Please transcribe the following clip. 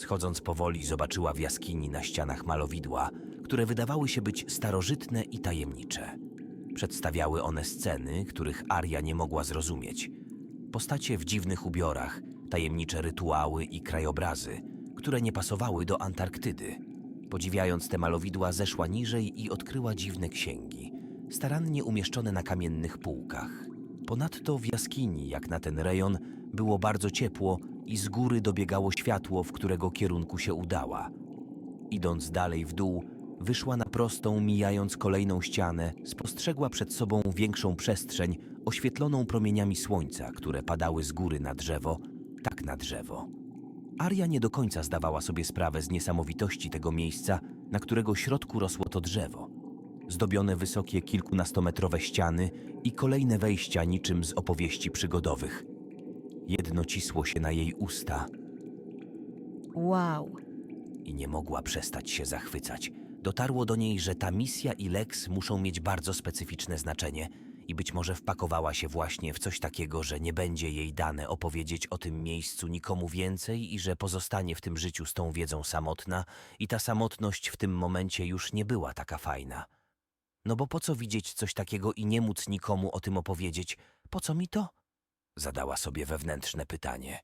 Schodząc powoli, zobaczyła w jaskini na ścianach malowidła, które wydawały się być starożytne i tajemnicze. Przedstawiały one sceny, których Aria nie mogła zrozumieć. Postacie w dziwnych ubiorach, tajemnicze rytuały i krajobrazy, które nie pasowały do Antarktydy. Podziwiając te malowidła, zeszła niżej i odkryła dziwne księgi, starannie umieszczone na kamiennych półkach. Ponadto w jaskini, jak na ten rejon, było bardzo ciepło i z góry dobiegało światło, w którego kierunku się udała. Idąc dalej w dół, wyszła na prostą, mijając kolejną ścianę, spostrzegła przed sobą większą przestrzeń oświetloną promieniami słońca, które padały z góry na drzewo, tak na drzewo. Aria nie do końca zdawała sobie sprawę z niesamowitości tego miejsca, na którego środku rosło to drzewo. Zdobione wysokie kilkunastometrowe ściany i kolejne wejścia niczym z opowieści przygodowych. Jedno cisło się na jej usta Wow. i nie mogła przestać się zachwycać. Dotarło do niej, że ta misja i Lex muszą mieć bardzo specyficzne znaczenie i być może wpakowała się właśnie w coś takiego, że nie będzie jej dane opowiedzieć o tym miejscu nikomu więcej i że pozostanie w tym życiu z tą wiedzą samotna i ta samotność w tym momencie już nie była taka fajna. No bo po co widzieć coś takiego i nie móc nikomu o tym opowiedzieć? Po co mi to? Zadała sobie wewnętrzne pytanie.